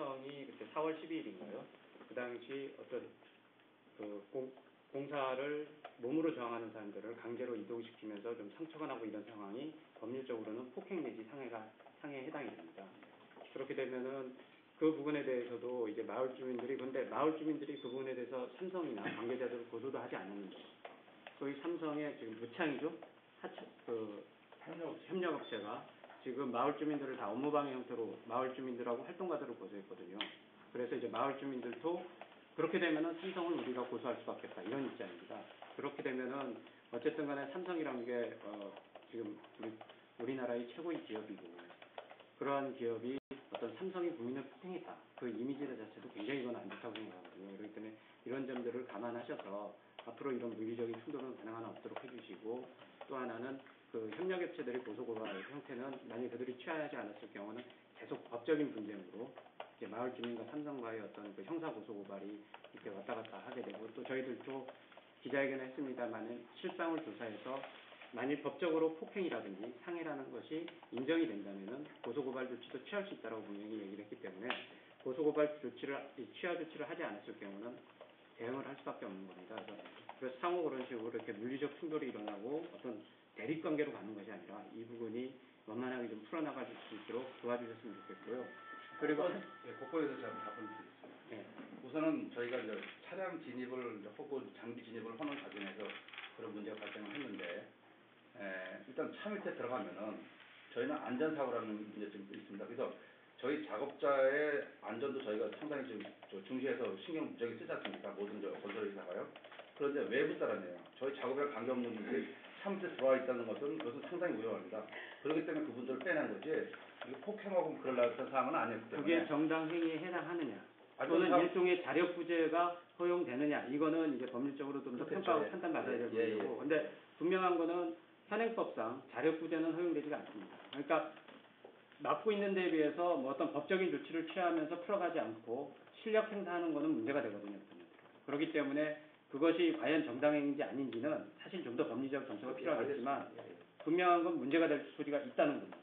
삼성이 그때 4월 12일인가요? 그 당시 어떤 그 공, 공사를 몸으로 저항하는 사람들을 강제로 이동시키면서 좀 상처가 나고 이런 상황이 법률적으로는 폭행 내지 상해가 상해에 해당이 됩니다. 그렇게 되면은 그 부분에 대해서도 이제 마을 주민들이 근데 마을 주민들이 그 부분에 대해서 삼성이나 관계자들을 고소도 하지 않았는데 소위 삼성의 지금 무창이죠 하청 그 협력 협력업체가 지금 마을 주민들을 다 업무방해 형태로 마을 주민들하고 활동가들을 고소했거든요. 그래서 이제 마을 주민들도 그렇게 되면은 삼성을 우리가 고소할 수밖에 없다 이런 입장입니다. 그렇게 되면은 어쨌든 간에 삼성이라는 게 어, 지금 우리 우리나라의 최고의 기업이고 그러한 기업이 어떤 삼성이 국민을 폭행했다. 그 이미지 자체도 굉장히 이건 안 좋다고 생각하거든요. 그렇기 때문에 이런 점들을 감안하셔서 앞으로 이런 물리적인 충돌은 가능한 한 없도록 해주시고 또 하나는 그 협력 업체들의 고소 고발 형태는 만약 그들이 취하지 않았을 경우는 계속 법적인 분쟁으로 이제 마을 주민과 삼성과의 어떤 그 형사 고소 고발이 이렇게 왔다 갔다 하게 되고 또 저희들도 기자회견을 했습니다만은 실상을 조사해서 만일 법적으로 폭행이라든지 상해라는 것이 인정이 된다면은 고소고발 조치도 취할 수 있다라고 분명히 얘기를 했기 때문에 고소고발 조치를 취하 조치를 하지 않았을 경우는 대응을 할 수밖에 없는 겁니다. 그래서, 그래서 상호 그런 식으로 이렇게 물리적 충돌이 일어나고 어떤 대립 관계로 가는 것이 아니라 이 부분이 원만하게 좀 풀어나갈 수 있도록 도와주셨으면 좋겠고요. 그리고 예, 그거에서 제가 답변 드리겠습니다. 네, 우선은 저희가 이제 차량 진입을 이제 혹은 장비 진입을 하는 과정에서 그런 문제가 발생을 했는데 에, 일단 차 밑에 들어가면은 저희는 안전사고라는 문제 좀 있습니다. 그래서 저희 작업자의 안전도 저희가 상당히 좀저 중시해서 신경 저기 쓰지 않습니까? 모든 저 건설 회사가요. 그런데 외부 사람이에요. 저희 작업에 관계없는 분들이 차 밑에 들어와 있다는 것은 그것은 상당히 위험합니다. 그렇기 때문에 그분들을 빼낸 거지 폭행하고 했던 사항은 아니었기 때문에 그게 정당 행위에 해당하느냐 또는 사- 일종의 자력 부재가 허용되느냐 이거는 이제 법률적으로 좀 더. 평가하고 예. 판단받아야 될 예, 예. 부분이고 근데 분명한 거는 현행법상 자력 부재는 허용되지가 않습니다. 그러니까 맡고 있는 데에 비해서 뭐 어떤 법적인 조치를 취하면서 풀어가지 않고 실력 행사하는 거는 문제가 되거든요. 그렇기 때문에 그것이 과연 정당행위인지 아닌지는 사실 좀 더 법리적 검토가 필요하겠지만 예, 예. 분명한 건 문제가 될 소리가 있다는 겁니다.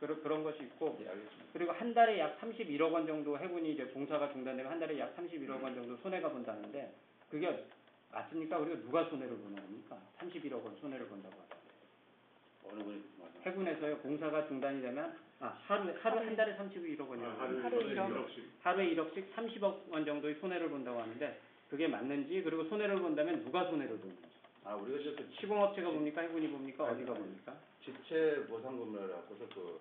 그런 그런 것이 있고 예. 그리고 한 달에 약 31억 원 정도 해군이 이제 공사가 중단되면 한 달에 약 31억 원 정도 손해가 본다는데 그게 맞습니까? 그리고 누가 손해를 보는 겁니까? 31억 원 손해를 본다고 하죠. 어느 분이 해군에서요 공사가 중단이 되면 아 하루 하루 한 달에 31억 원이요. 아, 하루에 하루에 1억. 1억씩. 하루에 1억씩 30억 원 정도의 손해를 본다고 하는데 그게 맞는지 그리고 손해를 본다면 누가 손해를 보는지 아 우리가 이제 그 시공업체가 봅니까 해군이 봅니까 아니, 어디가 아니. 봅니까? 집체 보상금이라고 해서 그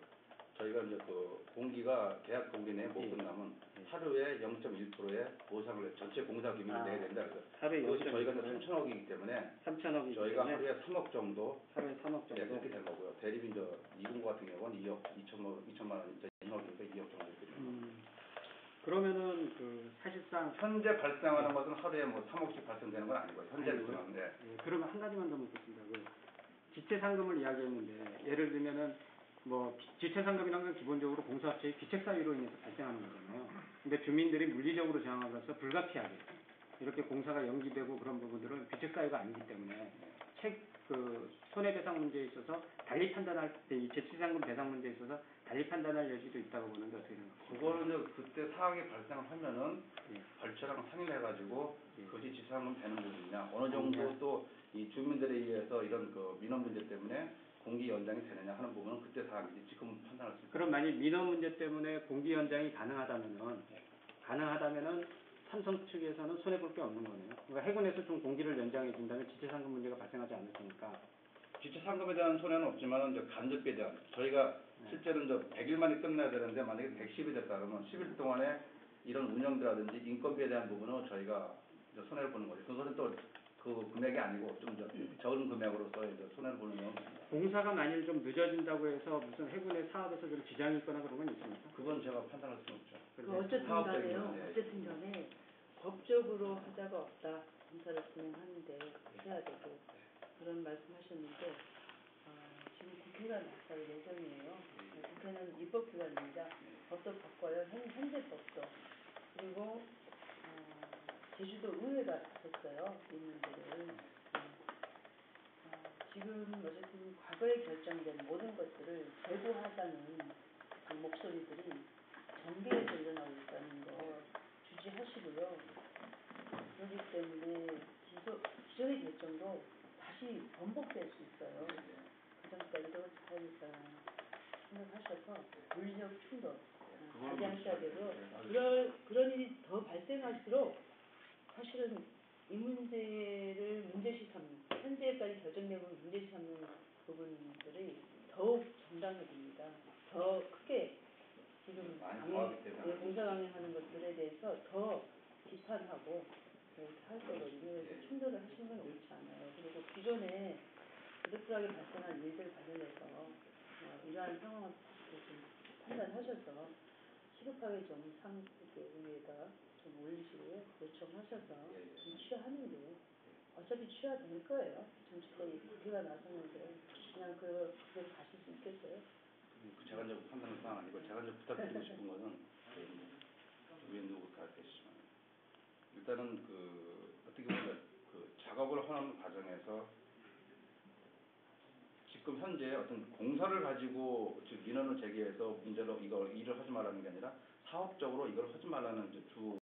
저희가 이제 그 공기가 계약 공기 내에 못 예. 끝나면 예. 하루에 0.1%의 보상을 전체 공사 기밀을 아. 내야 된다 그래서 하루에 그것이 저희가 0.1%. 3천억이기 때문에 3천억이기 저희가 때문에 하루에 3억 정도 하루에 3억 네, 정도 그렇게 된 거고요. 대리빈 저 이공고 같은 경우는 2억 2천만 2천만 원, 2억이니까 2억 정도 이렇게 됩니다. 음, 그러면은 그 사실상 현재 발생하는 것은 하루에 뭐 3억씩 발생되는 건 아니고요. 현재 아니고요? 발생하는데 예, 그러면 한 가지만 더 묻겠습니다. 그 지체 상금을 이야기했는데 예를 들면은 뭐 비- 지체 상금이라는 건 기본적으로 공사업체의 귀책 사유로 인해서 발생하는 거잖아요. 근데 주민들이 물리적으로 저항하면서 불가피하게 이렇게 공사가 연기되고 그런 부분들은 귀책 사유가 아니기 때문에 책 그 손해배상 문제에 있어서 달리 판단할 때이 지체상금 배상 문제에 있어서 달리 판단할 여지도 있다고 보는데 어떻게 생각하세요? 그거는 그때 사항이 발생을 하면은 예. 발처랑 상의해가지고 예. 그것이 지상금 되는 부분이냐 어느 정도 네. 또이 주민들에 의해서 이런 그 민원 문제 때문에 공기 연장이 되느냐 하는 부분은 그때 사항이지 지금 판단할 수 있습니다. 그럼 만약 민원 문제 때문에 공기 연장이 가능하다면은 가능하다면은 삼성 측에서는 손해 볼 게 없는 거네요. 그러니까 해군에서 좀 공기를 연장해 준다면 지체 상금 문제가 발생하지 않을 테니까. 지체 상금에 대한 손해는 없지만 이제 간접비에 대한 저희가 네. 실제로 이제 100일 만에 끝내야 되는데 만약에 110이 됐다 그러면 10일 동안에 이런 운영비라든지 인건비에 대한 부분은 저희가 이제 손해를 보는 거죠. 그거는 또그 금액이 아니고 좀 저- 적은 금액으로서 이제 손해를 보는 건 공사가 만일 좀 늦어진다고 해서 무슨 해군의 사업에서 좀 지장이 있거나 그런 건 있습니까? 그건 제가 판단할 수는 없죠. 그 어쨌든 사업적인 간에요. 문제. 어쨌든 간에 법적으로 하자가 없다. 검사를 진행하는데 해야 되고 그런 말씀하셨는데 어, 지금 국회가 나설 예정이에요. 네. 국회는 입법기관입니다. 네. 법도 바꿔요. 현, 재 법도. 그리고 어, 제주도 의회가 됐어요. 있는데를. 네. 어, 지금 어쨌든 과거에 결정된 모든 것들을 제고하자는 그 목소리들이 정비에서 일어나고 있다는 거 네. 주지하시고요. 그렇기 때문에 기존의 결정도 다시 번복될 수 있어요. 가정까지도 잘 어, 생각하셔서 물리적 충돌 어, 자제하셔야 되고 그럴 그런 일이 더 발생할수록 사실은 이 문제를 문제시 삼는 현재까지 결정되고 문제시 삼는 부분들이 더욱 정당해집니다. 더 크게 지금 강행, 예, 공사 강행하는 것들에 대해서 더 비판하고 거거든요. 그래서 충돌을 하시는 건 옳지 않아요. 그리고 기존에 부득불하게 발생한 일들 관련해서 어, 이러한 상황을 좀 판단하셔서 시급하게 좀 상, 이렇게 위에다 좀 올리시고요. 요청하셔서 좀 취하하는 게 어차피 취하 될 거예요. 정치권이 국회가 나섰는데 그냥 그, 그대로 가실 수 있겠어요? 그 제가 이제 판단할 사항 아니고 이제 부탁드리고 싶은 것은 위에 누구 다 계시지만 일단은 그 어떻게 보면 그 작업을 하는 과정에서 지금 현재 어떤 공사를 가지고 즉 민원을 제기해서 문제로 이걸 일을 하지 말라는 게 아니라 사업적으로 이걸 하지 말라는 이제 두